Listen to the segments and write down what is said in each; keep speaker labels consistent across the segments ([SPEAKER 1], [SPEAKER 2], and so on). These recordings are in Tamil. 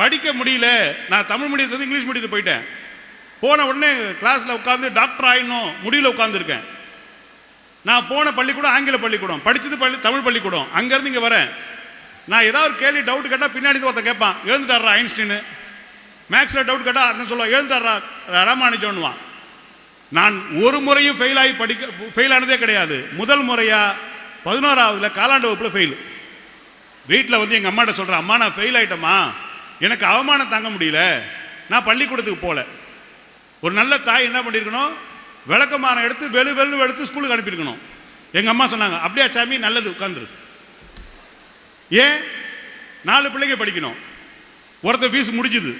[SPEAKER 1] படிக்க முடியல. நான் தமிழ் மீடியத்துலேருந்து இங்கிலீஷ் மீடியத்துக்கு போயிட்டேன். போன உடனே கிளாஸில் உட்காந்து டாக்டர் ஆயிடணும். முடியல உட்காந்துருக்கேன் நான் போன பள்ளிக்கூடம் ஆங்கில பள்ளிக்கூடம். படித்தது பள்ளி தமிழ் பள்ளிக்கூடம். அங்கேருந்து இங்கே வரேன். நான் ஏதாவது ஒரு கேள்வி டவுட் கேட்டால் பின்னாடி இருந்து ஒருத்தன் கேட்பான். எழுந்துட்டாரா ஐன்ஸ்டீனு. மேக்ஸில் டவுட் கேட்டால் அண்ணன் சொல்லுவான். எழுந்துட்டாரா ராமானுஜன்வான் நான் ஒரு முறையும் ஃபெயில் ஆகி படிக்க ஃபெயில் ஆனதே கிடையாது. முதல் முறையாக பதினோராவதுல காலாண்டு வகுப்பில் ஃபெயில் வீட்டில் வந்து எங்கள் அம்மாட்ட சொல்கிறேன் அம்மா நான் ஃபெயில் ஆயிட்டேம்மா. எனக்கு அவமானம் தாங்க முடியல. நான் பள்ளிக்கூடத்துக்கு போகல ஒரு நல்ல தாய் என்ன பண்ணியிருக்கணும் விளக்கமாரம் எடுத்து வெளு வெளு எடுத்து ஸ்கூலுக்கு அனுப்பியிருக்கணும். எங்கள் அம்மா சொன்னாங்க அப்படியா சாமி நல்லது உட்காந்துரு ஏன்? நாலு பிள்ளைங்க படிக்கணும். ஒருத்தர் ஃபீஸ் முடிஞ்சுது.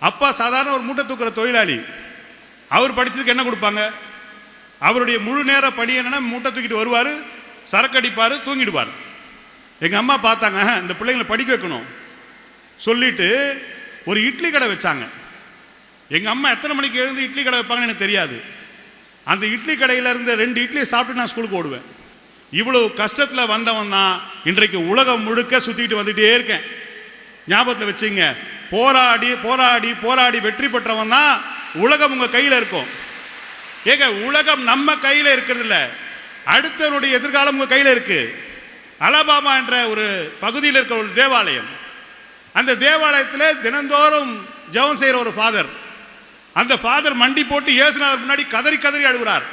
[SPEAKER 1] அப்பா சாதாரண ஒரு மூட்டை தூக்குற தொழிலாளி. அவர் படித்ததுக்கு என்ன கொடுப்பாங்க? அவருடைய முழு நேர பணி என்னென்னா மூட்டை தூக்கிட்டு வருவார் சரக்கு அடிப்பார் தூங்கிடுவார். எங்கள் அம்மா பார்த்தாங்க இந்த பிள்ளைங்களை படிக்க வைக்கணும். சொல்லிட்டு ஒரு இட்லி கடை வச்சாங்க. எங்கள் அம்மா எத்தனை மணிக்கு எழுந்து இட்லி கடை வைப்பாங்கன்னு எனக்கு தெரியாது. அந்த இட்லி கடையில் இருந்து ரெண்டு இட்லியை சாப்பிட்டு நான் ஸ்கூலுக்கு ஓடுவேன். இவ்வளவு கஷ்டத்தில் வந்தவன் தான் இன்றைக்கு உலகம் முழுக்க சுற்றிட்டு வந்துட்டே இருக்கேன். ஞாபகத்தில் வச்சுங்க போராடி போராடி போராடி வெற்றி பெற்றவன் தான் உலகம் உங்கள் கையில் இருக்கும். ஏங்க உலகம் நம்ம கையில் இருக்கிறது இல்லை. அடுத்தவனுடைய எதிர்காலம் உங்கள் கையில் இருக்குது அலபாமா என்ற ஒரு பகுதியில் இருக்கிற ஒரு தேவாலயம். அந்த தேவாலயத்தில் தினந்தோறும் ஜெபம் செய்கிற ஒரு ஃபாதர். அந்த ஃபாதர் மண்டி போட்டு இயேசுநாதர் முன்னாடி கதறி கதறி அழுகிறார்.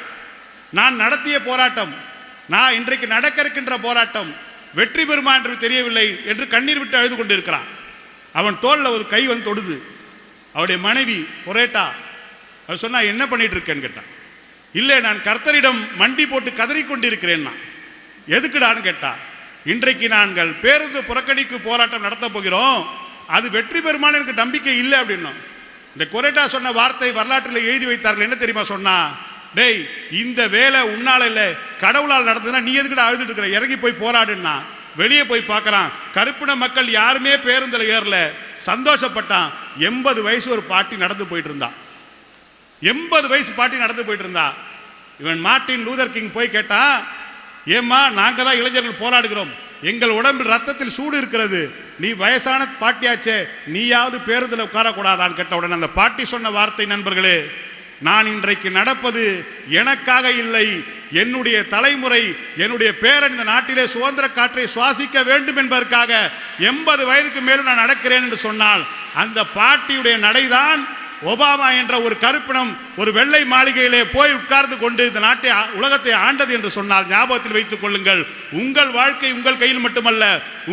[SPEAKER 1] நான் நடத்திய போராட்டம் நான் இன்றைக்கு நடக்க இருக்கின்ற போராட்டம் வெற்றி பெறுமா என்று தெரியவில்லை என்று கண்ணீர் விட்டு அழுது கொண்டிருக்கிறான். அவன் தோளில் ஒரு கை வந்து தொடுது. அவருடைய மனைவி பொரேட்டா அவர் சொன்னால் என்ன பண்ணிட்டு இருக்கேன்னு கேட்டான் இல்லை நான் கர்த்தரிடம் மண்டி போட்டு கதறி கொண்டிருக்கிறேன்னா எதுக்குடான்னு கேட்டா இன்றைக்கு நாங்கள் பேருந்து புறக்கணிப்பு போராட்டம் நடத்த போகிறோம். அது வெற்றி பெறுமான்னு எனக்கு நம்பிக்கை இல்லை அப்படின்னோம். இந்த கொரேட்டா சொன்ன வார்த்தை வரலாற்றில் எழுதி வைத்தார்கள். என்ன தெரியுமா சொன்னா? டேய் இந்த வேலை உன்னால இல்லை. கடவுளால் நடந்ததுன்னா நீ எதுக்கிட்ட அழுதுட்டு இருக்கிற? இறங்கி போய் போராடுன்னா. வெளியே போய் பார்க்கறான். கருப்பின மக்கள் யாருமே பேருந்தில் ஏறல. சந்தோஷப்பட்டான். எண்பது வயசு ஒரு பாட்டி நடந்து போயிட்டு இருந்தான் எண்பது வயசு பாட்டி நடந்து போயிட்டு இருந்தா இவன் மார்ட்டின் லூதர் கிங் போய் கேட்டான் ஏம்மா நாங்கள் தான் இளைஞர்கள் போராடுகிறோம். எங்கள் உடம்பில் ரத்தத்தில் சூடு இருக்கிறது. நீ வயசான பாட்டியாச்சே நீயாவது பேருந்தில் உட்காரக்கூடாதான்னு கேட்ட உடனே அந்த பாட்டி சொன்ன வார்த்தை நண்பர்களே நான் இன்றைக்கு நடப்பது எனக்காக இல்லை. என்னுடைய தலைமுறை என்னுடைய பேரன் இந்த நாட்டிலே சுதந்திர காற்றை சுவாசிக்க வேண்டும் என்பதற்காக எண்பது வயதுக்கு மேலும் நான் நடக்கிறேன் என்று சொன்னால் அந்த பாட்டியுடைய நடைதான் ஒபாமா என்ற ஒரு கருப்பினம் ஒரு வெள்ளை மாளிகையிலே போய் உட்கார்ந்து கொண்டு இந்த நாட்டை உலகத்தை ஆண்டது என்று சொன்னால் ஞாபகத்தில் வைத்துக் கொள்ளுங்கள். உங்கள் வாழ்க்கை உங்கள் கையில் மட்டுமல்ல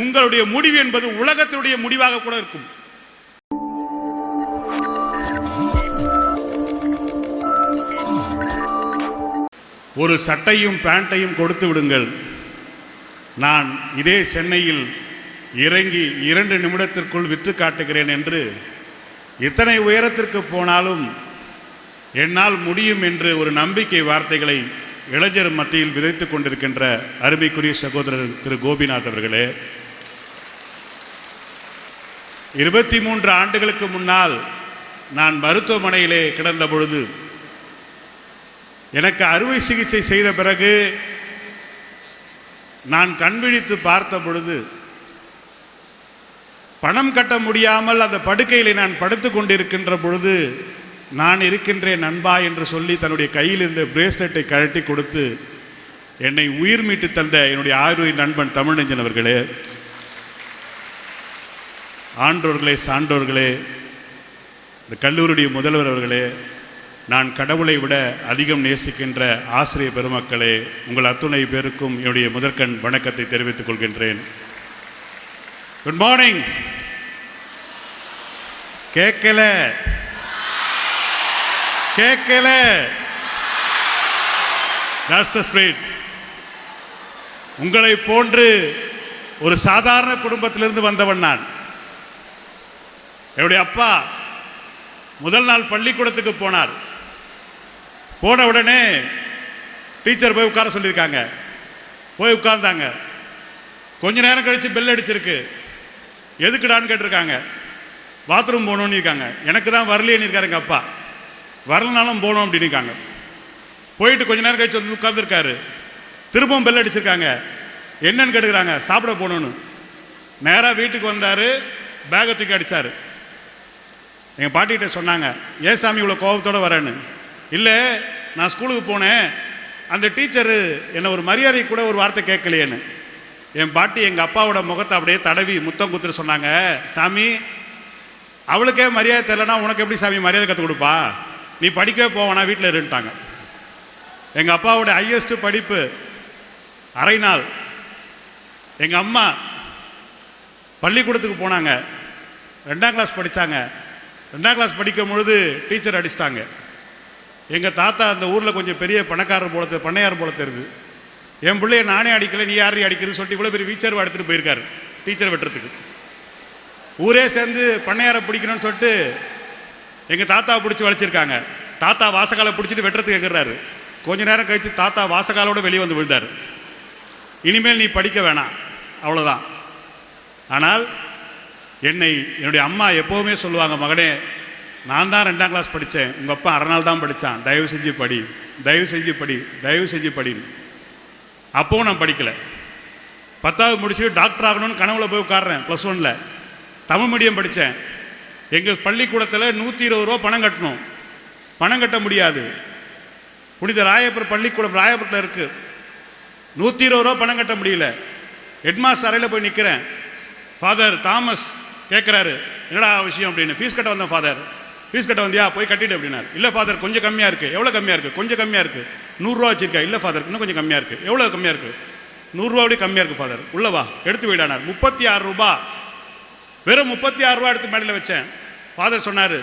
[SPEAKER 1] உங்களுடைய முடிவு என்பது உலகத்தினுடைய முடிவாக கூட இருக்கும். ஒரு சட்டையும் பேண்ட்டையும் கொடுத்து விடுங்கள். நான் இதே சென்னையில் இறங்கி இரண்டு நிமிடத்திற்குள் விற்று காட்டுகிறேன் என்று இத்தனை உயரத்திற்கு போனாலும் என்னால் முடியும் என்று ஒரு நம்பிக்கை வார்த்தைகளை இளைஞர் மத்தியில் விதைத்து கொண்டிருக்கின்ற அருமைக்குரிய சகோதரர் திரு கோபிநாத் அவர்களே இருபத்தி மூன்று ஆண்டுகளுக்கு முன்னால் நான் மருத்துவமனையிலே கிடந்த பொழுது எனக்கு அறுவை சிகிச்சை செய்த பிறகு நான் கண் விழித்து பார்த்த பொழுது பணம் கட்ட முடியாமல் அந்த படுக்கையில் நான் படுத்து கொண்டிருக்கின்ற பொழுது நான் இருக்கின்றேன் நண்பா என்று சொல்லி தன்னுடைய கையில் இருந்த பிரேஸ்லெட்டை கழட்டி கொடுத்து என்னை உயிர் மீட்டு தந்த என்னுடைய ஆயுர்வேத நண்பன் தமிழ்நெஞ்சன் அவர்களே ஆண்டோர்களே சான்றோர்களே இந்த கல்லூரியுடைய முதல்வர் அவர்களே நான் கடவுளை விட அதிகம் நேசிக்கின்ற ஆசிரியர் பெருமக்களே உங்கள் அத்துணை பேருக்கும் என்னுடைய முதற்கண் வணக்கத்தை தெரிவித்துக் கொள்கின்றேன். குட் மார்னிங் கேட்கல. கேட்கல. உங்களை போன்று ஒரு சாதாரண குடும்பத்திலிருந்து வந்தவன் நான். என்னுடைய அப்பா முதல் நாள் பள்ளிக்கூடத்துக்கு போனார். போன உடனே டீச்சர் போய் உட்கார சொல்லியிருக்காங்க. போய் உட்கார்ந்தாங்க. கொஞ்ச நேரம் கழித்து பெல் அடிச்சிருக்கு. எதுக்குடான்னு கேட்டிருக்காங்க. பாத்ரூம் போகணும்னு இருக்காங்க. எனக்கு தான் வரலையேன்னு இருக்காரு எங்கள் அப்பா. வரலனாலும் போகணும் அப்படின்னு இருக்காங்க. போயிட்டு கொஞ்ச நேரம் கழிச்சு வந்து உட்காந்துருக்காரு திரும்பவும் பெல் அடிச்சிருக்காங்க. என்னன்னு கேட்டுக்கிறாங்க. சாப்பிட போகணும்னு. நேராக வீட்டுக்கு வந்தார். பேகை தூக்கி அடித்தார் எங்கள் பாட்டிகிட்ட சொன்னாங்க ஏன் சாமி இவ்வளோ கோபத்தோடு வரேன்னு? இல்லை நான் ஸ்கூலுக்கு போனேன். அந்த டீச்சரு என்னை ஒரு மரியாதை கூட ஒரு வார்த்தை கேட்கலையேன்னு. என் பாட்டி எங்கள் அப்பாவோட முகத்தை அப்படியே தடவி முத்தம் குத்துட்டு சொன்னாங்க சாமி அவளுக்கே மரியாதை தெரிலனா உனக்கு எப்படி சாமி மரியாதை கற்றுக் கொடுப்பா? நீ படிக்கவே போவானா வீட்டில் இருந்துட்டாங்க எங்கள் அப்பாவோட ஹையஸ்ட்டு படிப்பு அரை நாள். எங்கள் அம்மா பள்ளிக்கூடத்துக்கு போனாங்க ரெண்டாம் கிளாஸ் படித்தாங்க ரெண்டாம் கிளாஸ் படிக்கும் பொழுது டீச்சர் அடிச்சிட்டாங்க. எங்கள் தாத்தா அந்த ஊரில் கொஞ்சம் பெரிய பணக்காரர் போல பண்ணையார் போல தெரியுது. என் பிள்ளைய நானே அடிக்கல நீ யாரையும் அடிக்கிறது சொல்லிட்டு இவ்வளோ பெரிய வீச்சர் எடுத்துகிட்டு போயிருக்காரு டீச்சர் வெட்டுறதுக்கு. ஊரே சேர்ந்து பண்ணையாரை பிடிக்கணும்னு சொல்லிட்டு எங்கள் தாத்தாவை பிடிச்சி வளைச்சிருக்காங்க தாத்தா வாசகாலை பிடிச்சிட்டு வெட்டுறதுக்கு கேட்குறாரு கொஞ்ச நேரம் கழித்து தாத்தா வாசகாலோட வெளியே வந்து விழுந்தார். இனிமேல் நீ படிக்க வேணாம். அவ்வளோதான் ஆனால் என்னை என்னுடைய அம்மா எப்போவுமே சொல்லுவாங்க மகனே நான் தான் ரெண்டாம் கிளாஸ் படித்தேன் உங்கள் அப்பா அரை நாள் தான் படித்தான் தயவு செஞ்சு படி. தயவு செஞ்சு படி. தயவு செஞ்சு படின்னு. அப்போவும் நான் படிக்கலை. பத்தாவது முடிச்சு டாக்டர் ஆகணும்னு கனவுல போய் உட்காடுறேன் ப்ளஸ் ஒனில் தமிழ் மீடியம் படித்தேன் எங்கள் பள்ளிக்கூடத்தில் நூற்றி இருபது ரூபா பணம் கட்டணும். பணம் கட்ட முடியாது. புனித ராயப்பர் பள்ளிக்கூடம் ராயபுரத்தில் இருக்குது நூற்றி இருபது ரூபா பணம் கட்ட முடியல. ஹெட்மாஸ்டர் அறையில் போய் நிற்கிறேன் ஃபாதர் தாமஸ் கேட்குறாரு என்னடா விஷயம்? அப்படின்னு. ஃபீஸ் கட்ட வந்தேன் ஃபாதர் ஃபீஸ் கட்ட வந்தியா? போய் கட்டிட்டு அப்படின்னாரு. இல்லை ஃபாதர் கொஞ்சம் கம்மியாக இருக்குது எவ்வளோ கம்மியாக இருக்குது கொஞ்சம் கம்மியாக இருக்குது நூறுரூவா வச்சிருக்கா? இல்லை ஃபாதர் இன்னும் கொஞ்சம் கம்மியாக இருக்குது எவ்வளோ கம்மியாக இருக்குது நூறுரூவா அப்படியே கம்மியாக இருக்குது ஃபாதர் உள்ளவா எடுத்து விடானார் முப்பத்தி ஆறு ரூபா. வெறும் முப்பத்தி ஆறு ரூபா எடுத்து மேடையில் வச்சேன். ஃபாதர் சொன்னார்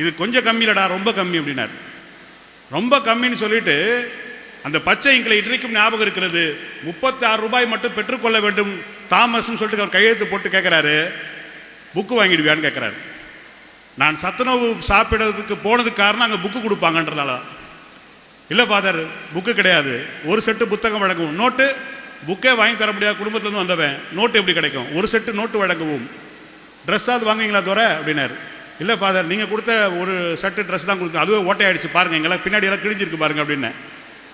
[SPEAKER 1] இது கொஞ்சம் கம்மியிலடா ரொம்ப கம்மி அப்படின்னார். ரொம்ப கம்மின்னு சொல்லிட்டு அந்த பச்சை எங்களை இன்றைக்கும் ஞாபகம் இருக்கிறது. முப்பத்தி ஆறு ரூபாய் மட்டும் பெற்றுக்கொள்ள வேண்டும் தாமஸ்னு சொல்லிட்டு அவர் கையெழுத்து போட்டு கேட்குறாரு. புக்கு வாங்கிடுவியான்னு கேட்குறாரு. நான் சத்துணவு சாப்பிடுறதுக்கு போனதுக்கு காரணம் அங்கே புக்கு கொடுப்பாங்கன்றதுனால இல்லை ஃபாதர் புக்கு கிடையாது. ஒரு செட்டு புத்தகம் வழங்கவும் நோட்டு புக்கே வாங்கி தர முடியாது குடும்பத்துலேருந்து வந்தவன் நோட்டு எப்படி கிடைக்கும்? ஒரு செட்டு நோட்டு வழங்கவும். ட்ரெஸ்ஸாவது வாங்குவீங்களா தவிர? அப்படின்னாரு. இல்லை ஃபாதர் நீங்கள் கொடுத்த ஒரு செட்டு ட்ரெஸ் தான் கொடுத்தேன் அதுவே ஓட்டையாயிடுச்சு. பாருங்கள் எங்களை பின்னாடி எல்லாம் கிழிஞ்சிருக்கு பாருங்கள் அப்படின்னு.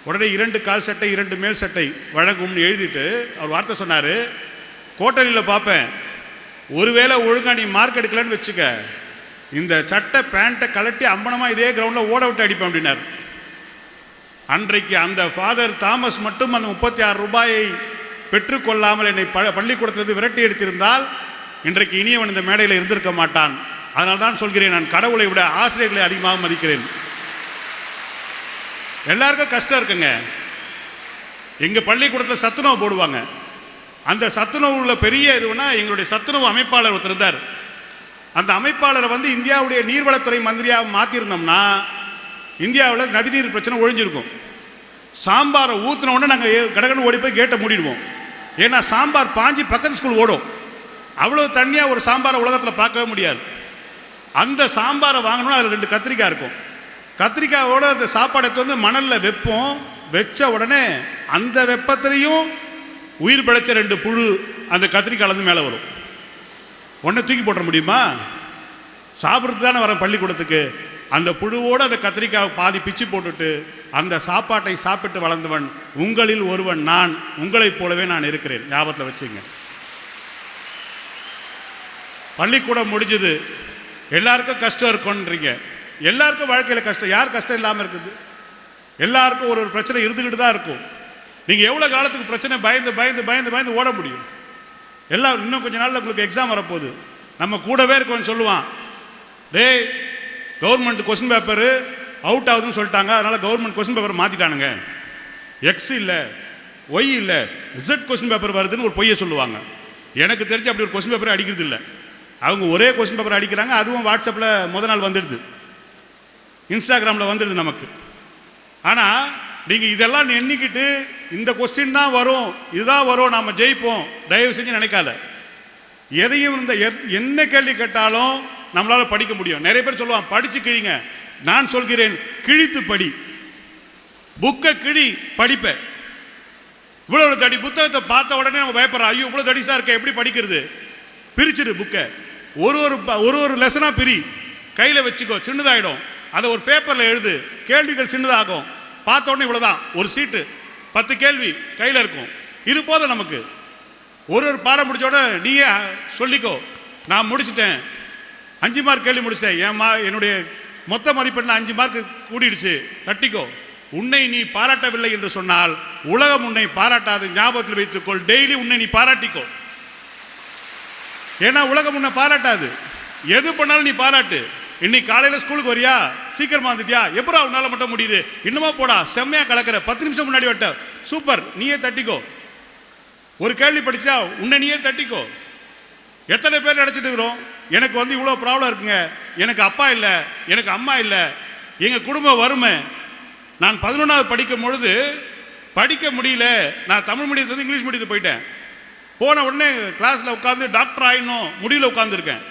[SPEAKER 1] உடனே இரண்டு கால் சட்டை இரண்டு மேல் சட்டை வழங்கும்னு எழுதிட்டு அவர் வார்த்தை சொன்னார். கோட்டலியில் பார்ப்பேன். ஒருவேளை ஒழுங்காக நீ மார்க் எடுக்கலன்னு வச்சுக்க. இந்த சட்டை பேண்ட்டை கலட்டி அம்பனமாக இதே கிரவுண்டில் ஓட விட்டு அடிப்பேன் அப்படின்னார். அன்றைக்கு அந்த ஃபாதர் தாமஸ் மட்டும் அந்த முப்பத்தி ஆறு ரூபாயை பெற்றுக்கொள்ளாமல் என்னை ப பள்ளிக்கூடத்திலிருந்து விரட்டி எடுத்திருந்தால் இன்றைக்கு இனியவன் இந்த மேடையில் இருந்திருக்க மாட்டான். அதனால் தான் சொல்கிறேன் நான் கடவுளை விட ஆசிரியர்களை அதிகமாக மதிக்கிறேன். எல்லாருக்கும் கஷ்டம் இருக்குங்க. எங்கள் பள்ளிக்கூடத்தில் சத்துணவு போடுவாங்க. அந்த சத்துணவு உள்ள பெரிய இதுனா எங்களுடைய சத்துணவு அமைப்பாளர் ஒருத்தர் இருந்தார். அந்த அமைப்பாளரை வந்து இந்தியாவுடைய நீர்வளத்துறை மந்திரியாக மாற்றிருந்தோம்னா இந்தியாவில் நதிநீர் பிரச்சனை ஒழிஞ்சிருக்கும். சாம்பாரை ஊற்றின உடனே நாங்கள் கடகடன்னு ஓடி போய் கேட்டை மூடிடுவோம். ஏன்னா சாம்பார் பாஞ்சி பக்கத்து ஸ்கூல் ஓடும். அவ்வளோ தண்ணியாக ஒரு சாம்பாரை உலகத்தில் பார்க்கவே முடியாது. அந்த சாம்பாரை வாங்கணும்னா அதில் ரெண்டு கத்திரிக்காய் இருக்கும். கத்திரிக்காயோட அந்த சாப்பாடை வந்து மணலில் வைப்போம். வச்ச உடனே அந்த வெப்பத்திலையும் உயிர் பிழைச்ச ரெண்டு புழு அந்த கத்திரிக்காயிலேருந்து மேலே வரும். ஒன்றை தூக்கி போட்டுற முடியுமா? சாப்பிட்றது தானே வரேன் பள்ளிக்கூடத்துக்கு. அந்த புழுவோடு அந்த கத்திரிக்காய் பாதி பிச்சு போட்டுட்டு அந்த சாப்பாட்டை சாப்பிட்டு வளர்ந்தவன் உங்களில் ஒருவன் நான் உங்களைப் போலவே நான் இருக்கிறேன். ஞாபகத்தில் வச்சுங்க. பள்ளிக்கூடம் முடிஞ்சது. எல்லாருக்கும் கஷ்டம் இருக்கும்ன்றீங்க. எல்லாருக்கும் வாழ்க்கையில் கஷ்டம். யார் கஷ்டம் இல்லாமல் இருக்குது? எல்லாருக்கும் ஒரு ஒரு பிரச்சனை இருந்துக்கிட்டு தான் இருக்கும். நீங்கள் எவ்வளோ காலத்துக்கு பிரச்சனை பயந்து பயந்து பயந்து பயந்து ஓட முடியும்? எல்லாம் இன்னும் கொஞ்ச நாளில் உங்களுக்கு எக்ஸாம் வரப்போகுது. நம்ம கூடவே இருக்கோம்னு சொல்லுவான். டேய் கவர்மெண்ட் கொஸ்டின் பேப்பரு அவுட் ஆகுதுன்னு சொல்லிட்டாங்க. அதனால் கவர்மெண்ட் கொஸ்டின் பேப்பர் மாற்றிட்டானுங்க எக்ஸ் இல்லை ஒய் இல்லை இசட் கொஸ்டின் பேப்பர் வருதுன்னு ஒரு பொய்யை சொல்லுவாங்க. எனக்கு தெரிஞ்சு அப்படி ஒரு கொஸ்டின் பேப்பர் அடிக்கிறது இல்லை. அவங்க ஒரே கொஸ்டின் பேப்பர் அடிக்கிறாங்க. அதுவும் வாட்ஸ்அப்பில் முத நாள் வந்துடுது. இன்ஸ்டாகிராமில் வந்துடுது நமக்கு. ஆனால் நீங்கள் இதெல்லாம் எண்ணிக்கிட்டு இந்த கொஸ்டின் தான் வரும் இதுதான் வரும் நாம் ஜெயிப்போம். தயவு செஞ்சு நினைக்காத. எதையும் இந்த எத்- என்ன கேள்வி கேட்டாலும் நம்மளால் படிக்க முடியும். நிறைய பேர் சொல்லுவான் படிச்சு கிழிங்க. நான் சொல்கிறேன் கிழித்து படி. புக்கை கிழி படிப்பேன் இவ்வளவு தடி புத்தகத்தை பார்த்த உடனே நம்ம பயப்படுறோம் ஐயோ இவ்வளோ தடிசாக இருக்க எப்படி படிக்கிறது? பிரிச்சிடு புக்கை. ஒரு ஒரு ப- ஒரு ஒரு லெசனாக பிரி. கையில் வச்சுக்கோ சின்னதாயிடும். அதை ஒரு பேப்பரில் எழுது. கேள்விகள் சின்னதாகும். பார்த்த உடனே இவ்வளோதான் ஒரு சீட்டு. பத்து கேள்வி கையில் இருக்கும். இது போதும் நமக்கு. ஒரு ஒரு பாடம் முடிச்ச உடனே நீயே சொல்லிக்கோ. நான் முடிச்சிட்டேன். அஞ்சு மார்க் கேள்வி முடிச்சிட்டேன். ஏமா என்னுடைய மொத்த மதிப்பெண்ணில் அஞ்சு மார்க் கூடிடுச்சு. தட்டிக்கோ. உன்னை நீ பாராட்டவில்லை என்று சொன்னால் உலகம் உன்னை பாராட்டாது. ஞாபகத்தில் வைத்துக்கொள். டெய்லி உன்னை நீ பாராட்டிக்கோ. ஏன்னா உலகம் உன்னை பாராட்டாது. எது பண்ணாலும் நீ பாராட்டு. இன்னைக்கு காலையில் ஸ்கூலுக்கு வரியா? சீக்கிரமா வந்துட்டியா? எப்படா உன்னால் மட்டும் முடியுது? இன்னுமா போடா. செம்மையா கலக்கிற. பத்து நிமிஷம் முன்னாடி வட்ட சூப்பர். நீயே தட்டிக்கோ. ஒரு கேள்வி படிச்சா உன்னை நீயே தட்டிக்கோ. எத்தனை பேர் நினச்சிட்டு இருக்கிறோம்? எனக்கு வந்து இவ்வளோ ப்ராப்ளம் இருக்குங்க. எனக்கு அப்பா இல்லை எனக்கு அம்மா இல்லை எங்கள் குடும்பம் வறுமை. நான் பதினொன்றாவது படிக்கும் பொழுது படிக்க முடியல. நான் தமிழ் மீடியத்துலேருந்து இங்கிலீஷ் மீடியத்துக்கு போயிட்டேன். போன உடனே கிளாஸில் உட்காந்து டாக்டர் ஆயிடணும். முடியல உட்காந்துருக்கேன்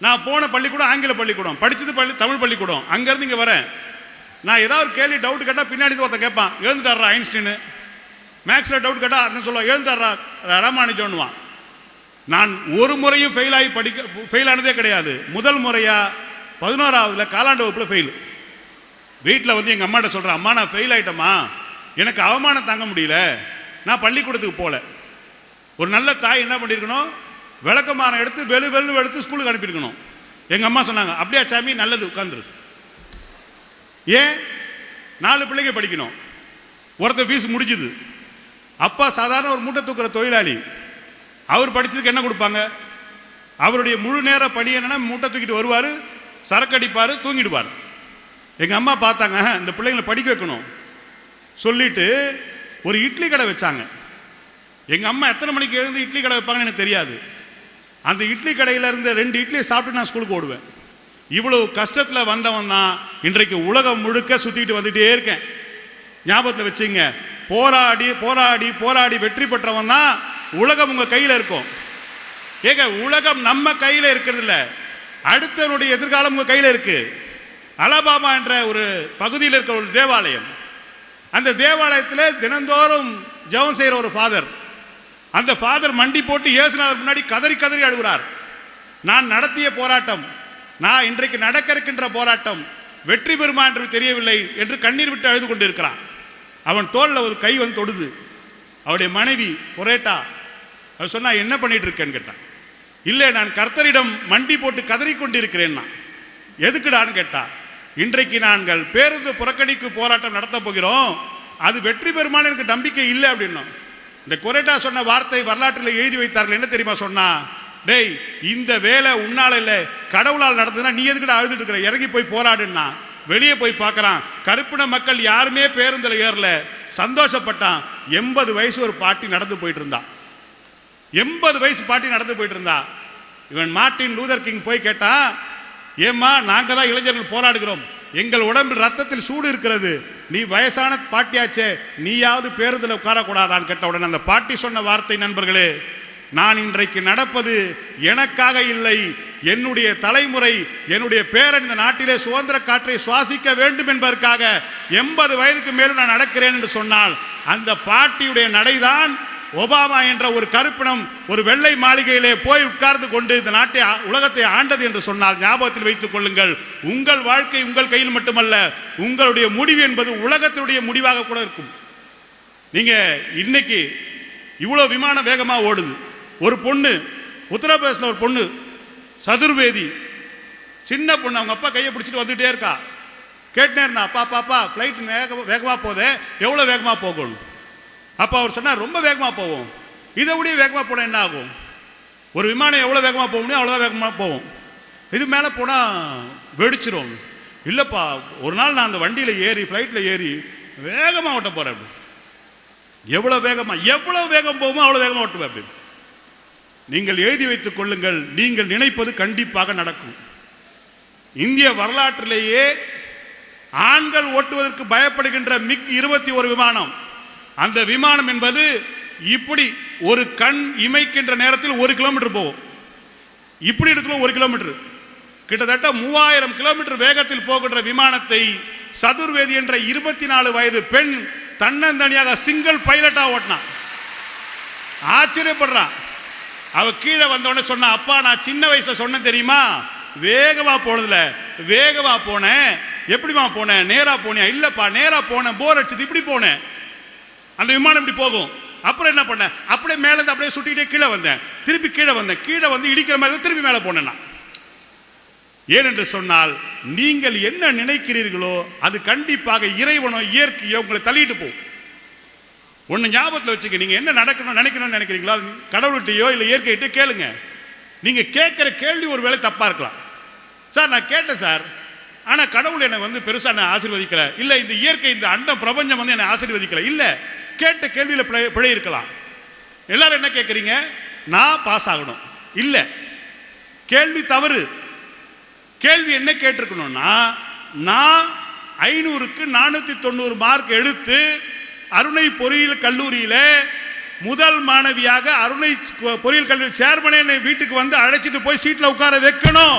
[SPEAKER 1] நான் போன பள்ளிக்கூடம் ஆங்கில பள்ளிக்கூடம். படித்தது பள்ளி தமிழ் பள்ளிக்கூடம். அங்கேருந்து இங்கே வரேன். நான் ஏதாவது கேள்வி டவுட் கேட்டால் பின்னாடி ஒருத்தன் கேட்பான். எழுந்துட்டாரா ஐன்ஸ்டீனு? மேக்ஸில் டவுட் கேட்டால் அண்ணன் சொல்லுவான். எழுந்துட்டாரா ராமானுஜோன்னுவான் நான் ஒரு முறையும் ஃபெயில் ஆகி படிக்க ஃபெயில் ஆனதே கிடையாது. முதல் முறையாக பதினோராவதுல காலாண்டு வகுப்பில் ஃபெயில் வீட்டில் வந்து எங்கள் அம்மாட்ட சொல்கிறேன் அம்மா நான் ஃபெயில் ஆகிட்டம்மா எனக்கு அவமானம் தாங்க முடியல. நான் பள்ளிக்கூடத்துக்கு போகல ஒரு நல்ல தாய் என்ன பண்ணியிருக்கணும் விளக்கமானம் எடுத்து வெளு வெளு எடுத்து ஸ்கூலுக்கு அனுப்பியிருக்கணும். எங்கள் அம்மா சொன்னாங்க அப்படியா சாமி நல்லது உட்காந்துரு ஏன்? நாலு பிள்ளைங்க படிக்கணும். ஒருத்தர் ஃபீஸ் முடிஞ்சுது. அப்பா சாதாரண ஒரு மூட்டை தூக்குற தொழிலாளி. அவர் படித்ததுக்கு என்ன கொடுப்பாங்க? அவருடைய முழு நேர பணி என்னென்னா மூட்டை தூக்கிட்டு வருவார் சரக்கு அடிப்பார் தூங்கிடுவார். எங்கள் அம்மா பார்த்தாங்க இந்த பிள்ளைங்களை படிக்க வைக்கணும். சொல்லிட்டு ஒரு இட்லி கடை வச்சாங்க. எங்கள் அம்மா எத்தனை மணிக்கு எழுந்து இட்லி கடை வைப்பாங்கன்னு எனக்கு தெரியாது. அந்த இட்லி கடையில் இருந்து ரெண்டு இட்லியை சாப்பிட்டு நான் ஸ்கூலுக்கு ஓடுவேன். இவ்வளவு கஷ்டத்தில் வந்தவன் தான் இன்றைக்கு உலகம் முழுக்க சுற்றிட்டு வந்துட்டே இருக்கேன். ஞாபகத்தில் வச்சுங்க போராடி போராடி போராடி வெற்றி பெற்றவன் தான் உலகம் உங்கள் கையில் இருக்கும். ஏங்க உலகம் நம்ம கையில் இருக்கிறது இல்லை அடுத்தவனுடைய எதிர்காலம் உங்கள் கையில் இருக்கு. அலபாமா என்ற ஒரு பகுதியில் இருக்கிற ஒரு தேவாலயம். அந்த தேவாலயத்தில் தினந்தோறும் ஜெபம் செய்கிற ஒரு ஃபாதர். அந்த ஃபாதர் மண்டி போட்டு இயேசுநாதர் முன்னாடி கதறி கதறி அழுகிறார். நான் நடத்திய போராட்டம் நான் இன்றைக்கு நடக்க இருக்கின்ற போராட்டம் வெற்றி பெறுமா என்று தெரியவில்லை என்று கண்ணீர் விட்டு அழுது கொண்டிருக்கிறான். அவன் தோளில் ஒரு கை வந்து தொடுது. அவருடைய மனைவி பொரேட்டா அது சொன்னா என்ன பண்ணிட்டு இருக்கேன்னு கேட்டான். இல்லை நான் கர்த்தரிடம் மண்டி போட்டு கதறி கொண்டிருக்கிறேன்னா எதுக்குடான்னு கேட்டா இன்றைக்கு நாங்கள் பேருந்து புறக்கணிப்பு போராட்டம் நடத்த போகிறோம். அது வெற்றி பெறுமான எனக்கு நம்பிக்கை இல்லை அப்படின்னோம். இந்த கொரேட்டா சொன்ன வார்த்தை வரலாற்றில் எழுதி வைத்தார்கள். என்ன தெரியுமா சொன்னா டேய் இந்த வேலை உன்னால இல்லை. கடவுளால் நடந்ததுன்னா நீ எதுக்கிட்ட அழுதுட்டு இருக்கிற இறங்கி போய் போராடுன்னா. வெளியே போய் பார்க்கறான். கருப்பின மக்கள் யாருமே பேருந்தில் ஏறல. சந்தோஷப்பட்டான். எண்பது வயசு ஒரு பாட்டி நடந்து போயிட்டு இருந்தான் எண்பது வயசு பாட்டி நடந்து போயிட்டு இருந்தா இவன் மார்ட்டின் லூதர் கிங் போய் கேட்டா ஏம்மா நாங்கள் தான் இளைஞர்கள் போராடுகிறோம். எங்கள் உடம்பில் ரத்தத்தில் சூடு இருக்கிறது. நீ வயசான பாட்டியாச்சே. நீயாவது பேருந்தில் உட்காரக்கூடாதான்னு கேட்ட உடனே அந்த பாட்டி சொன்ன வார்த்தை நண்பர்களே நான் இன்றைக்கு நடப்பது எனக்காக இல்லை. என்னுடைய தலைமுறை என்னுடைய பேரன் இந்த நாட்டிலே சுதந்திர காற்றை சுவாசிக்க வேண்டும் என்பதற்காக எண்பது வயதுக்கு மேலும் நான் நடக்கிறேன் என்று சொன்னால் அந்த பாட்டியுடைய நடைதான் ஒபாமா என்ற ஒரு கருப்பினம் ஒரு வெள்ளை மாளிகையிலே போய் உட்கார்ந்து கொண்டு இந்த நாட்டை உலகத்தை ஆண்டது என்று சொன்னால் ஞாபகத்தில் வைத்துக் கொள்ளுங்கள். உங்கள் வாழ்க்கை உங்கள் கையில் மட்டுமல்ல உங்களுடைய முடிவு என்பது உலகத்தினுடைய முடிவாக கூட இருக்கும். நீங்க இன்னைக்கு இவ்வளோ விமானம் வேகமாக ஓடுது. ஒரு பொண்ணு உத்தரப்பிரதேசில் ஒரு பொண்ணு சதுர்வேதி சின்ன பொண்ணு அவங்க அப்பா கையை பிடிச்சிட்டு வந்துகிட்டே இருக்கா. கேட்டுனே இருந்தா அப்பா பாப்பா ஃப்ளைட் வேக வேகமாக போதே எவ்வளோ வேகமாக போகணும் அப்போ அவர் சொன்னார் ரொம்ப வேகமாக போவோம். இதை விட வேகமாக போனால் என்ன ஆகும்? ஒரு விமானம் எவ்வளோ வேகமாக போக முடியும் அவ்வளோதான் வேகமாக போவோம். இது மேலே போனால் வெடிச்சிரும். இல்லைப்பா ஒரு நாள் நான் அந்த வண்டியில் ஏறி ஃப்ளைட்டில் ஏறி வேகமாக ஓட்ட போகிறேன் அப்படி. எவ்வளோ வேகமாக எவ்வளோ வேகம் போகுமோ அவ்வளோ வேகமாக ஓட்டுவேன் அப்படி. நீங்கள் எழுதி வைத்துக் கொள்ளுங்கள் நீங்கள் நினைப்பது கண்டிப்பாக நடக்கும். இந்திய வரலாற்றிலேயே ஆண்கள் ஓட்டுவதற்கு பயப்படுகின்ற மிக் இருபத்தி ஒரு விமானம். அந்த விமானம் என்பது இப்படி ஒரு கண் இமைக்கின்ற நேரத்தில் ஒரு கிலோமீட்டர் போகும். இப்படி இடத்துல ஒரு கிலோமீட்டர். கிட்டத்தட்ட மூவாயிரம் கிலோமீட்டர் வேகத்தில் போகின்ற விமானத்தை சதுர்வேதி என்ற இருபத்தி நாலு வயது பெண் தன்னந்தனியாக சிங்கிள் பைலட்டா ஓட்டினான். ஆச்சரியப்படுறான். அவ கீழே வந்தோடனே சொன்ன அப்பா நான் சின்ன வயசுல சொன்னேன் தெரியுமா? வேகமா போனதுல வேகமா போனேன். எப்படிமா போனேன் நேரா போனியா? இல்லப்பா நேரா போனேன். போர் அடிச்சது இப்படி போனேன். அந்த விமானம் இப்படி போகும். அப்புறம் என்ன பண்ணேன் அப்படியே மேலே இருந்து அப்படியே சுட்டிக்கிட்டே கீழே வந்தேன். திருப்பி கீழே வந்தேன். கீழே வந்து இடிக்கிற மாதிரி திருப்பி மேலே போனேன் நான். ஏனென்று சொன்னால் நீங்கள் என்ன நினைக்கிறீர்களோ அது கண்டிப்பாக இறைவனோ இயற்கையோ உங்களை தள்ளிட்டு போகும். ஒன்று ஞாபகத்தில் வச்சுக்க நீங்கள் என்ன நடக்கணும் நினைக்கணும்னு நினைக்கிறீங்களோ அது கடவுள்கிட்டயோ இல்லை இயற்கையிட்டோ கேளுங்க. நீங்கள் கேட்குற கேள்வி ஒரு வேளை தப்பாக இருக்கலாம். சார் நான் கேட்டேன் சார். ஆனால் கடவுள் என்னை வந்து பெருசாக என்னை ஆசீர்வதிக்கலை. இல்லை இந்த இயற்கை இந்த அண்டம் பிரபஞ்சம் வந்து என்னை ஆசீர்வதிக்கலை. இல்லை. கேட்ட கேள்வியில் பிழை பிழை இருக்கலாம் எல்லாரும் என்ன கேட்குறீங்க நான் பாஸ் ஆகணும். இல்லை. கேள்வி தவறு. கேள்வி என்ன கேட்டிருக்கணும்னா நான் ஐநூறுக்கு நானூற்றி தொண்ணூறு மார்க் எடுத்து அருணை பொறியியல் கல்லூரியில் முதல் மாணவியாக அருணை பொறியியல் கல்லூரி சேர்மனே என்னை வீட்டுக்கு வந்து அழைச்சிட்டு போய் சீட்டில் உட்கார வைக்கணும்.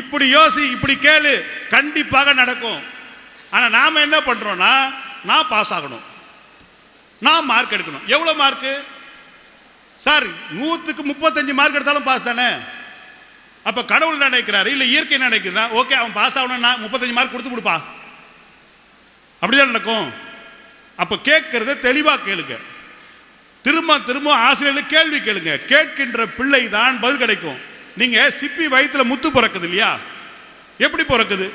[SPEAKER 1] இப்படி யோசி இப்படி கேளு. கண்டிப்பாக நடக்கும். ஆனால் நாம் என்ன பண்ணுறோன்னா நான் பாஸ் ஆகணும். நான் மார்க் எடுக்கணும். எவ்வளோ மார்க்கு சார் நூற்றுக்கு முப்பத்தஞ்சு மார்க் எடுத்தாலும் பாஸ் தானே? அப்போ கடவுள் நினைக்கிறாரு? இல்லை இயற்கை நினைக்கிறா ஓகே அவன் பாஸ் ஆகணும்னா முப்பத்தஞ்சு மார்க் கொடுத்து கொடுப்பா. அப்படிதான் நடக்கும். அப்போ கேட்கறத தெளிவாக கேளுங்க. திரும்ப திரும்ப ஆசிரியர்கள் கேள்வி கேளுங்க. கேட்கின்ற பிள்ளை தான் பதில் கிடைக்கும். நீங்கள் சிப்பி வயித்துல முத்து பிறக்குது இல்லையா? எப்படி பிறக்குது?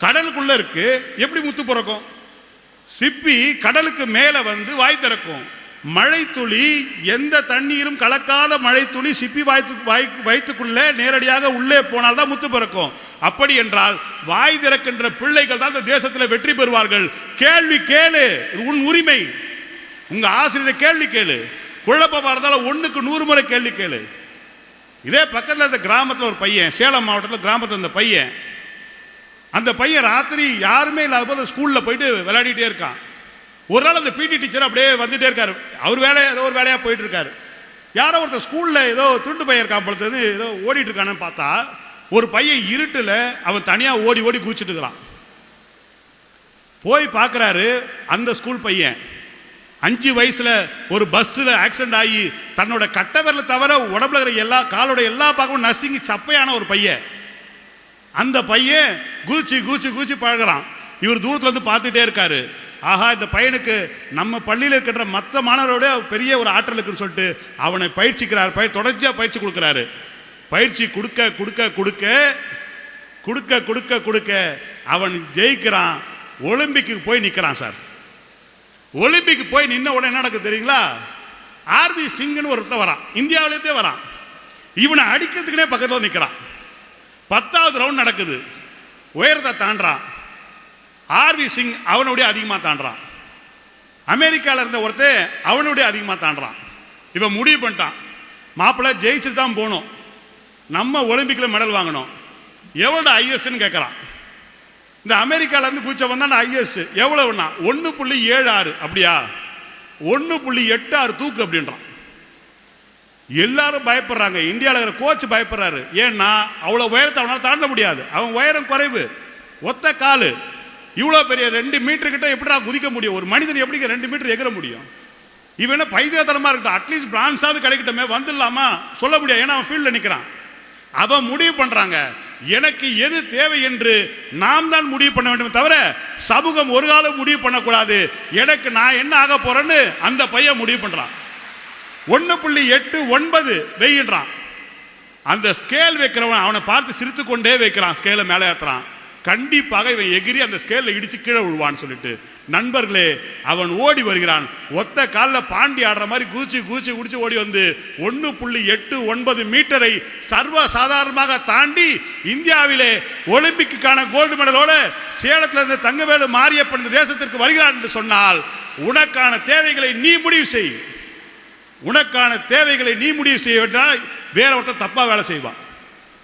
[SPEAKER 1] கடலுக்குள்ளே இருக்குது எப்படி முத்து பிறக்கும்? சிப்பி கடலுக்கு மேலே வந்து வாய் திறக்கும். மழைத்துளி எந்த தண்ணீரும் கலக்காத மழைத்துளி சிப்பி வாய்த்து வாய் வயிற்றுக்குள்ளே நேரடியாக உள்ளே போனால் தான் முத்து பிறக்கும். அப்படி என்றால் வாய் திறக்கின்ற பிள்ளைகள் தான் இந்த தேசத்தில் வெற்றி பெறுவார்கள். கேள்வி கேளு இது உன் உரிமை. உங்கள் ஆசிரியரை கேள்வி கேளு. குழப்பமாக இருந்தாலும் ஒன்றுக்கு நூறு முறை கேள்வி கேளு. இதே பக்கத்தில் இந்த கிராமத்தில் ஒரு பையன் சேலம் மாவட்டத்தில் கிராமத்தில் இந்த பையன் அந்த பையன் ராத்திரி யாருமே இல்லாத போது ஸ்கூலில் போயிட்டு விளையாடிட்டே இருக்கான். ஒரு நாள் அந்த பிடி டீச்சர் அப்படியே வந்துட்டே இருக்காரு. அவர் வேலையை ஏதோ ஒரு வேலையாக போயிட்டு இருக்காரு. யாரோ ஒருத்தர் ஸ்கூலில் ஏதோ துண்டு பையன் இருக்கான் பொழுது ஏதோ ஓடிட்டு இருக்கானு பார்த்தா ஒரு பையன் இருட்டில் அவன் தனியாக ஓடி ஓடி குதிச்சுட்டு இருக்கிறான். போய் பார்க்குறாரு அந்த ஸ்கூல் பையன். அஞ்சு வயசுல ஒரு பஸ்ஸில் ஆக்சிடென்ட் ஆகி தன்னோட கட்ட விரல தவிர உடம்புல இருக்கிற எல்லா காலோட எல்லா பக்கமும் நசுங்கி சப்பையான ஒரு பையன். அந்த பையன் கூச்சி கூச்சி கூச்சி பழகுறான். இவர் தூரத்தில் இருந்து பார்த்துட்டே இருக்காரு. ஆஹா இந்த பையனுக்கு நம்ம பள்ளியில் இருக்கின்ற மற்ற மாணவரோட பெரிய ஒரு ஆற்றல் இருக்குன்னு சொல்லிட்டு அவனை பயிற்சிக்கிறார். பய தொடர்ச்சியாக பயிற்சி கொடுக்குறாரு. பயிற்சி கொடுக்க கொடுக்க கொடுக்க கொடுக்க கொடுக்க கொடுக்க அவன் ஜெயிக்கிறான். ஒலிம்பிக்கு போய் நிற்கிறான் சார். ஒலிம்பிக்கு போய் நின்ன உடனே என்ன நடக்குது தெரியுங்களா? ஆர்வி சிங்னு ஒருத்தன் வரான். இந்தியாவிலேருந்தே வரான். இவனை அடிக்கிறதுக்குனே பக்கத்தில் நிற்கிறான் பத்தாவது ரவுண்ட் நடக்குது. உயரத்தை தாண்டுறான். ஆர்வி சிங் அவனுடைய அதிகமாக தாண்டுறான். அமெரிக்காவில் இருந்த ஒருத்தன் அவனுடைய அதிகமாக தாண்டுறான். இவன் முடிவு பண்ணிட்டான். மாப்பிள்ளை ஜெயிச்சுட்டு தான் போகணும். நம்ம ஒலிம்பிக்கில் மெடல் வாங்கணும். எவ்வளோ ஹையஸ்ட்னு கேட்குறான் இந்த அமெரிக்காவிலேருந்து பூச்ச பூச்சை வந்தா ஹையஸ்ட் ஒன்று புள்ளி ஏழு ஆறு. அப்படியா? ஒன்று புள்ளி எட்டு ஆறு தூக்கு அப்படின்றான். எல்லாரும் பயப்படுறாங்க. இந்தியாவில் இருக்கிற கோச் பயப்படுறாரு. ஏன்னா அவ்வளோ உயரத்தை அவனால் தாண்ட முடியாது. அவன் உயரம் குறைவு. ஒத்த கால். இவ்வளோ பெரிய ரெண்டு மீட்டர் கிட்ட எப்படிடா குதிக்க முடியும்? ஒரு மனிதன் எப்படி ரெண்டு மீட்டர் எகிற முடியும்? இவன் பைத்தியத்தனமாக இருக்கட்டும். அட்லீஸ்ட் பிரான்ஸாவது கிடைக்கட்டுமே வந்துடலாமா? சொல்ல முடியாது. ஏன்னா அவன் ஃபீல்டில் நிற்கிறான் அவன் முடிவு பண்ணுறாங்க எனக்கு எது தேவை என்று நாம் தான் முடிவு பண்ண வேண்டும் தவிர சமூகம் ஒரு காலம் முடிவு பண்ணக்கூடாது. எனக்கு நான் என்ன ஆக போறேன்னு அந்த பையன் முடிவு பண்றான். ஒன்று புள்ளி எட்டு ஒன்பது வெயின்றான் அந்த ஸ்கேல் வைக்கிறவன் அவனை பார்த்து சிரித்து கொண்டே வைக்கிறான் ஸ்கேலை மேலே ஏற்றுறான் கண்டிப்பாக இவன் எகிரி அந்த ஸ்கேலில் இடித்து கீழே விழுவான்னு சொல்லிட்டு. நண்பர்களே அவன் ஓடி வருகிறான். ஒத்த காலில் பாண்டி ஆடுற மாதிரி குதிச்சு குதிச்சு குடிச்சு ஓடி வந்து ஒன்று புள்ளி எட்டு ஒன்பது மீட்டரை சர்வ சாதாரணமாக தாண்டி இந்தியாவிலே ஒலிம்பிக்குக்கான கோல்டு மெடலோட சேலத்தில் இருந்து தங்கவேலு மாரியப்பன் இந்த தேசத்திற்கு வருகிறான் என்று சொன்னால் உனக்கான தேவைகளை நீ முடிவு செய். உனக்கான தேவைகளை நீ முடிவு செய்ய வேண்டாம் வேற ஒருத்தர் தப்பாக வேலை செய்வான்.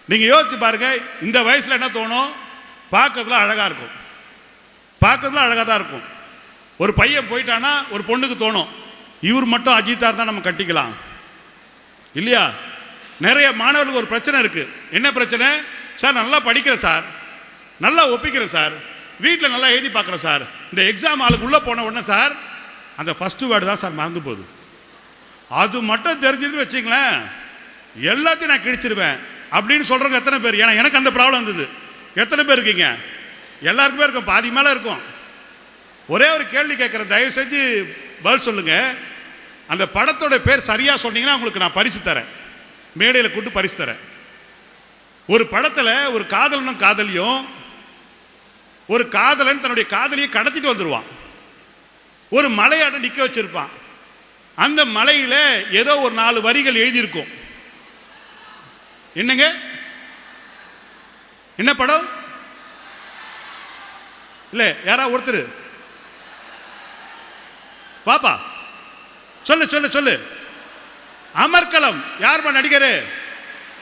[SPEAKER 1] நீங்கள் யோசிச்சு பாருங்க இந்த வயசில் என்ன தோணும்? பார்க்கறதுல அழகாக இருக்கும். பார்க்கறதுல அழகாக தான் இருக்கும். ஒரு பையன் போயிட்டானா ஒரு பொண்ணுக்கு தோணும் இவர் மட்டும் அஜித்தா இருந்தால் நம்ம கட்டிக்கலாம். இல்லையா? நிறைய மாணவர்களுக்கு ஒரு பிரச்சனை இருக்குது என்ன பிரச்சனை? சார் நல்லா படிக்கிறேன் சார். நல்லா ஒப்பிக்கிறேன் சார். வீட்டில் நல்லா எழுதி பார்க்குறேன் சார். இந்த எக்ஸாம் ஆளுக்கு உள்ளே போன உடனே சார் அந்த ஃபஸ்ட்டு வேர்டு தான் சார் மறந்து போகுது. அது மட்டும் தெரிஞ்சுன்னு வச்சுங்களேன் எல்லாத்தையும் நான் கிழிச்சிருவேன். அப்படின்னு சொல்கிறவங்க எத்தனை பேர்? ஏன்னா எனக்கு அந்த ப்ராப்ளம் இருந்தது எத்தனை பேர் இருக்கீங்க? எல்லாருக்குமே இருக்கும். பாதி மேலே இருக்கும். ஒரே ஒரு கேள்வி கேட்குறேன். தயவு செஞ்சு பதில் சொல்லுங்கள் அந்த படத்தோட பேர் சரியாக சொன்னீங்கன்னா உங்களுக்கு நான் பரிசு தரேன். மேடையில் கூட்டு பரிசு தரேன். ஒரு படத்தில் ஒரு காதலனும் காதலியும் ஒரு காதலன் தன்னுடைய காதலியை கடத்திட்டு வந்துடுவான் ஒரு மலையாட நிற்க வச்சுருப்பான். அந்த மலையில் ஏதோ ஒரு நாலு வரிகள் எழுதியிருக்கும். என்னங்க? என்ன படம்? இல்லை யாரா ஒருத்தர்? பாப்பா சொல்லு சொல்லு சொல்லு. அமர்கலம் யாருமா நடிகரு?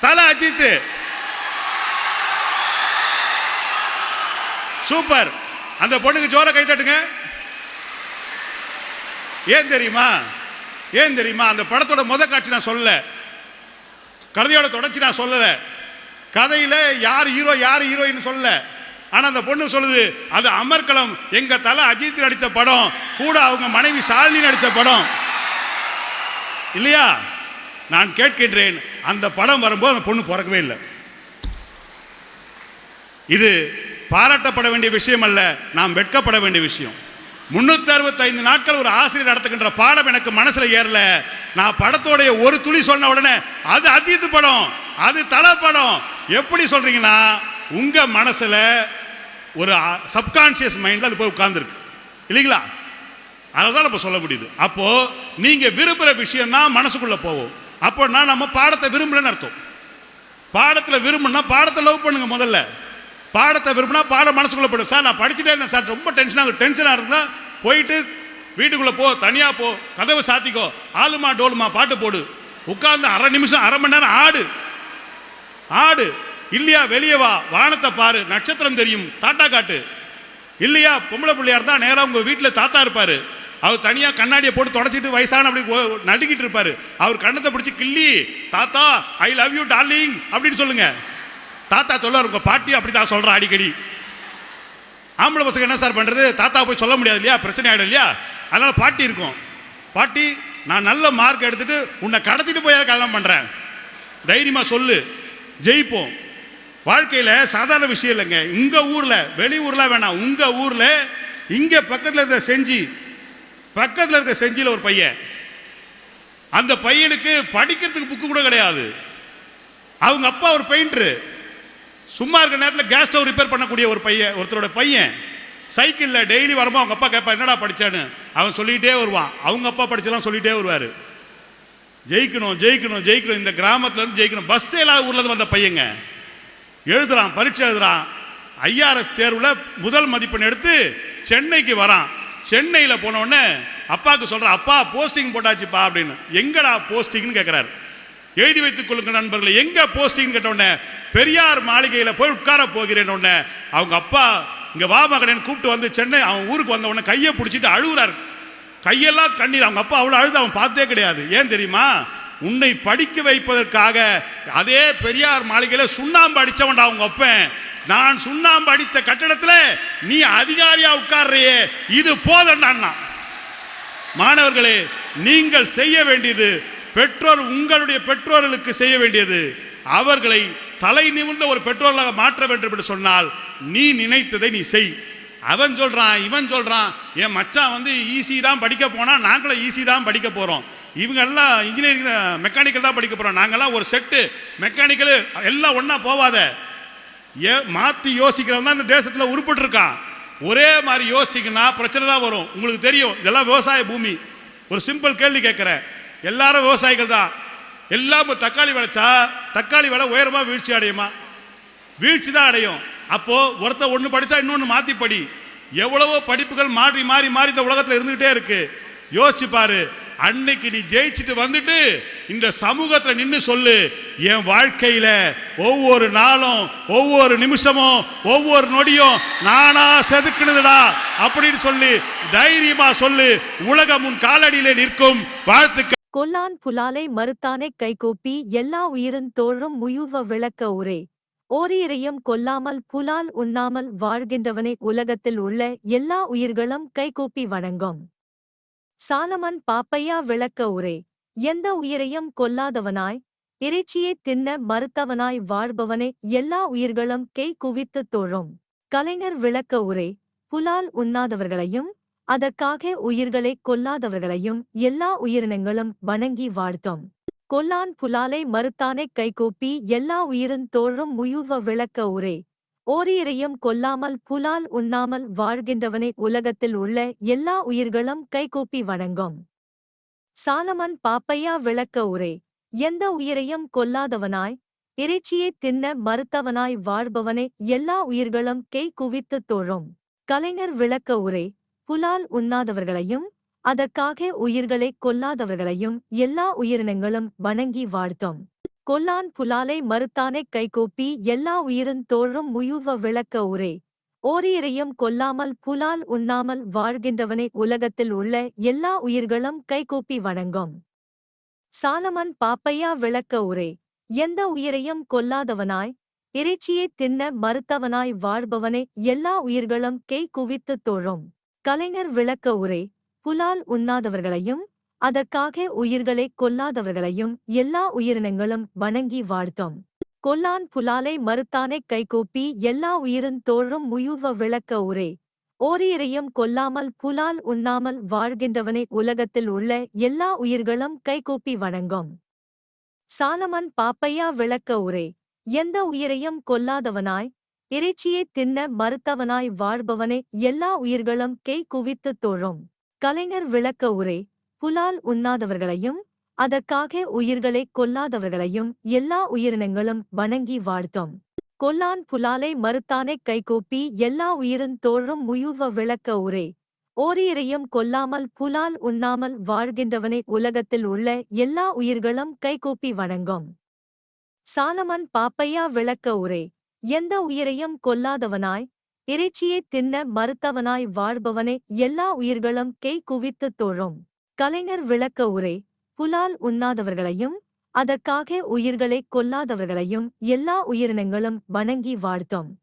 [SPEAKER 1] தல அஜித் சூப்பர். அந்த பொண்ணுக்கு ஜோர கை தட்டுங்க. ஏன் தெரியுமா? ஏன் தெரியுமா? அந்த படத்தோட முத காட்சி நான் சொல்லல. கதையோட தொடர்ச்சி நான் சொல்லலை. கதையில் யார் ஹீரோ யார் ஹீரோயின் சொல்லல. ஆனால் அந்த பொண்ணு சொல்லுது அது அமர்கலம் எங்கள் தலை அஜித் நடித்த படம். கூட அவங்க மனைவி சாலினி நடித்த படம். இல்லையா? நான் கேட்கின்றேன் அந்த படம் வரும்போது அந்த பொண்ணு பிறக்கவே இல்லை. இது பாராட்டப்பட வேண்டிய விஷயம் அல்ல நாம் வெட்கப்பட வேண்டிய விஷயம். முன்னூத்தி அறுபத்தைந்து நாட்கள் ஒரு ஆசிரியர் நடத்துகின்ற பாடம் எனக்கு மனசுல ஏறல. நான் படத்தோடைய ஒரு துளி சொன்ன உடனே அது அஜித் படம் அது தலை படம். எப்படி சொல்றீங்கன்னா உங்க மனசுல ஒரு சப்கான்சியஸ் மைண்ட்ல அது போய் உட்கார்ந்துருக்கு. இல்லைங்களா? அதை தான் நம்ம சொல்ல முடியுது. அப்போ நீங்க விரும்புகிற விஷயம் மனசுக்குள்ளே போவோம் போகும் அப்போனா நம்ம பாடத்தை விரும்பலன்னு அர்த்தம். பாடத்தில் விரும்புனா பாடத்தை லவ் பண்ணுங்க முதல்ல. பாடத்தை விரும்பினா பாடம் மனசுக்குள்ளே போய்டும். சார் நான் படிச்சுட்டே இருந்தேன். சார் ரொம்ப டென்ஷனாக டென்ஷனாக இருந்தால் போயிட்டு வீட்டுக்குள்ளே போ தனியாக போ கதவை சாத்திக்கோ ஆளுமா டோலுமா பாட்டு போடு. உட்கார்ந்து அரை நிமிஷம் அரை மணி நேரம் ஆடு. ஆடு. இல்லையா வெளியே வா. வானத்தை பாரு. நட்சத்திரம் தெரியும். தாத்தா காட்டு. இல்லையா பொம்பளை பிள்ளையா இருந்தால் நேராக உங்கள் வீட்டில் தாத்தா இருப்பார். அவர் தனியாக கண்ணாடியை போட்டு தொடச்சிட்டு வயசான அப்படி நடுக்கிட்டு இருப்பார். அவர் கண்ணத்தை பிடிச்சி கிள்ளி தாத்தா ஐ லவ் யூ டார்லிங் அப்படின்னு சொல்லுங்கள் தாத்தா சொல்லுவார் உங்க பாட்டி அப்படி தான் அடிக்கடி. ஆம்பளை பசங்க என்ன சார் பண்றது? தாத்தா போய் சொல்ல முடியாது இல்லையா? பிரச்சனை ஆயிடும் இல்லையா? அதனால பாட்டி இருக்கும். பாட்டி நான் நல்ல மார்க் எடுத்துட்டு உன்னை கடத்திட்டு போய் கல்யாணம் பண்றேன். தைரியமா சொல்லு. ஜெயிப்போம். வாழ்க்கையில் சாதாரண விஷயம் இல்லைங்க. உங்கள் ஊரில் வெளி வேணாம். உங்கள் ஊரில் இங்கே பக்கத்தில் இருக்கிற செஞ்சி பக்கத்தில் இருக்கிற செஞ்சியில் ஒரு பையன். அந்த பையனுக்கு படிக்கிறதுக்கு புக்கு கூட கிடையாது. அவங்க அப்பா ஒரு பெயிண்டரு சும்மா இருக்க நேரத்தில் கேஸ் ஸ்டவ் ரிப்பேர் பண்ணக்கூடிய ஒரு பையன் ஒருத்தரோட பையன். சைக்கிளில் டெய்லி வரும்போது அவங்க அப்பா கேட்பா என்னடா படித்தான்னு அவன் சொல்லிகிட்டே வருவான். அவங்க அப்பா படிச்செல்லாம் சொல்லிகிட்டே வருவார். ஜெயிக்கணும் ஜெயிக்கணும் ஜெயிக்கணும். இந்த கிராமத்துலேருந்து ஜெயிக்கணும். பஸ் இல்லாத ஊர்லேருந்து வந்த பையங்க. எழுதுகிறான் பரீட்சை எழுதுறான். ஐஆர்எஸ் தேர்வில் முதல் மதிப்பெண் எடுத்து சென்னைக்கு வரான். சென்னையில் போனோடனே அப்பாவுக்கு சொல்கிறான் அப்பா போஸ்டிங் போட்டாச்சுப்பா அப்படின்னு. எங்கடா போஸ்டிங்னு கேட்குறாரு எழுதி வைத்துக் கொள்ளுங்க நண்பர்களை. எங்க போஸ்டிங் கேட்டோடனே பெரியார் மாளிகையில் போய் உட்கார போகிறேன் உடனே அவங்க அப்பா இங்க வா மகனேன்னு கூப்பிட்டு வந்து சென்னை அவன் ஊருக்கு வந்த உடனே கையை பிடிச்சிட்டு அழுகுறாரு. கையெல்லாம் கண்ணீர். அவங்க அப்பா அவ்வளோ அழுது அவன் பார்த்தே கிடையாது. ஏன் தெரியுமா? உன்னை படிக்க வைப்பதற்காக அதே பெரியார் மாளிகையில் சுண்ணாம்பு அடித்தவன்டா அவங்க அப்பன். நான் சுண்ணாம்பு அடித்த கட்டடத்தில் நீ அதிகாரியா உட்கார்றியே இது போதண்டான்னா மாணவர்களே நீங்கள் செய்ய வேண்டியது பெற்றோர் உங்களுடைய பெற்றோர்களுக்கு செய்ய வேண்டியது அவர்களை தலை நிமிர்ந்த ஒரு பெற்றோர்களாக மாற்ற வேண்டும் என்று சொன்னால் நீ நினைத்ததை நீ செய். அவன் சொல்கிறான் இவன் சொல்கிறான் என் மச்சான் வந்து ஈஸி தான் படிக்க போனால் நாங்களும் ஈஸி தான் படிக்க போகிறோம் இவங்கெல்லாம் இன்ஜினியரிங் மெக்கானிக்கல் தான் படிக்க போகிறோம் நாங்கெல்லாம் ஒரு செட்டு மெக்கானிக்கல் எல்லாம் ஒன்றா போவாத. ஏ மாற்றி யோசிக்கிறவன் தான் இந்த தேசத்தில் உருப்பிட்டு இருக்கான் ஒரே மாதிரி யோசிச்சிங்கன்னா பிரச்சனை தான் வரும். உங்களுக்கு தெரியும் இதெல்லாம் விவசாய பூமி. ஒரு சிம்பிள் கேள்வி கேட்குறேன். எல்லாரும் விவசாயிகள் தான். எல்லாம் தக்காளி விளைச்சா தக்காளி விலை உயரமாக வீழ்ச்சி அடையுமா? வீழ்ச்சி தான் அடையும். அப்போது ஒருத்தர் ஒன்று படித்தா இன்னொன்று மாற்றி படி. எவ்வளவோ படிப்புகள் மாறி மாறி மாறி இந்த உலகத்தில் இருந்துகிட்டே இருக்கு. யோசிச்சு பாரு. அன்னைக்கு நீ ஜெயிச்சுட்டு வந்துட்டு இந்த சமூகத்தில் நின்று சொல்லு. என் வாழ்க்கையில் ஒவ்வொரு நாளும் ஒவ்வொரு நிமிஷமும் ஒவ்வொரு நொடியும் நானா செதுக்கினதுடா அப்படின்னு சொல்லி தைரியமாக சொல்லு. உலகம் உன் காலடியிலே நிற்கும். வாழ்த்துக்கள்.
[SPEAKER 2] கொல்லான் புலாலை மறுத்தானே கைகூப்பி எல்லா உயிரின் தோழும் முயுவ விளக்க உரே ஓரியரையும் கொல்லாமல் புலால் உண்ணாமல் வாழ்கின்றவனே உலகத்தில் உள்ள எல்லா உயிர்களும் கைகூப்பி வணங்கும். சாலமன் பாப்பையா விளக்க உரே எந்த உயிரையும் கொல்லாதவனாய் இறைச்சியை தின்ன மறுத்தவனாய் வாழ்பவனே எல்லா உயிர்களும் கை குவித்துத் தோழும். கலைஞர் விளக்க உரே புலால் உண்ணாதவர்களையும் அதற்காக உயிர்களை கொல்லாதவர்களையும் எல்லா உயிரினங்களும் வணங்கி வாழ்த்தோம். கொல்லான் புலாலை மறுத்தானை கைகூப்பி எல்லா உயிரின் தோழும் முயுவ விளக்க உரே ஓரியரையும் கொல்லாமல் புலால் உண்ணாமல் வாழ்கின்றவனை உலகத்தில் உள்ள எல்லா உயிர்களும் கைகூப்பி வணங்கும். சாலமன் பாப்பையா விளக்க உரே எந்த உயிரையும் கொல்லாதவனாய் இறைச்சியைத் தின்ன மறுத்தவனாய் வாழ்பவனை எல்லா உயிர்களும் கை குவித்துத் தோழும். கலைஞர் விளக்க உரை புலால் உண்ணாதவர்களையும் அதற்காக உயிர்களை கொல்லாதவர்களையும் எல்லா உயிரினங்களும் வணங்கி வாழ்த்தோம். கொல்லான் புலாலை மறுத்தானே கைகூப்பி எல்லா உயிரின் தோழும் முயுவ விளக்க உரே ஓரியரையும் கொல்லாமல் புலால் உண்ணாமல் வாழ்கின்றவனை உலகத்தில் உள்ள எல்லா உயிர்களும் கைகூப்பி வணங்கும். சாலமன் பாப்பையா விளக்க உரே எந்த உயிரையும் கொல்லாதவனாய் இறைச்சியைத் தின்ன மறுத்தவனாய் வாழ்பவனை எல்லா உயிர்களும் கை குவித்துத் தோழும். கலைஞர் விளக்க உரை புலால் உண்ணாதவர்களையும் அதற்காக உயிர்களை கொல்லாதவர்களையும் எல்லா உயிரினங்களும் வணங்கி வாழ்த்தோம். கொல்லான் புலாலை மறுத்தானே கைகூப்பி எல்லா உயிரின் தோழும் முயுவ விளக்க உரே. ஓரியரையும் கொல்லாமல் புலால் உண்ணாமல் வாழ்கின்றவனை உலகத்தில் உள்ள எல்லா உயிர்களும் கைகூப்பி வணங்கும். சாலமன் பாப்பையா விளக்க உரே எந்த உயிரையும் கொல்லாதவனாய் இறைச்சியைத் தின்ன மறுத்தவனாய் வாழ்பவனே எல்லா உயிர்களும் கை குவித்துத் தோழும். கலைஞர் விளக்க உரை புலால் உண்ணாதவர்களையும் அதற்காக உயிர்களை கொல்லாதவர்களையும் எல்லா உயிரினங்களும் வணங்கி வாழ்த்தும். கொல்லான் புலாலை மறுத்தானே கைகூப்பி எல்லா உயிரும் தோழும் முயுவ விளக்க உரை. ஓரியரையும் கொல்லாமல் புலால் உண்ணாமல் வாழ்கின்றவனை உலகத்தில் உள்ள எல்லா உயிர்களும் கைகூப்பி வணங்கும். சாலமன் பாப்பையா விளக்க உரை எந்த உயிரையும் கொல்லாதவனாய் இறைச்சியைத் தின்ன மறுத்தவனாய் வாழ்பவனை எல்லா உயிர்களும் கெய் குவித்துத் தோழும். கலைஞர் விளக்க உரை புலால் உண்ணாதவர்களையும் அதற்காக உயிர்களை கொல்லாதவர்களையும் எல்லா உயிரினங்களும் வணங்கி வாழ்த்தும்.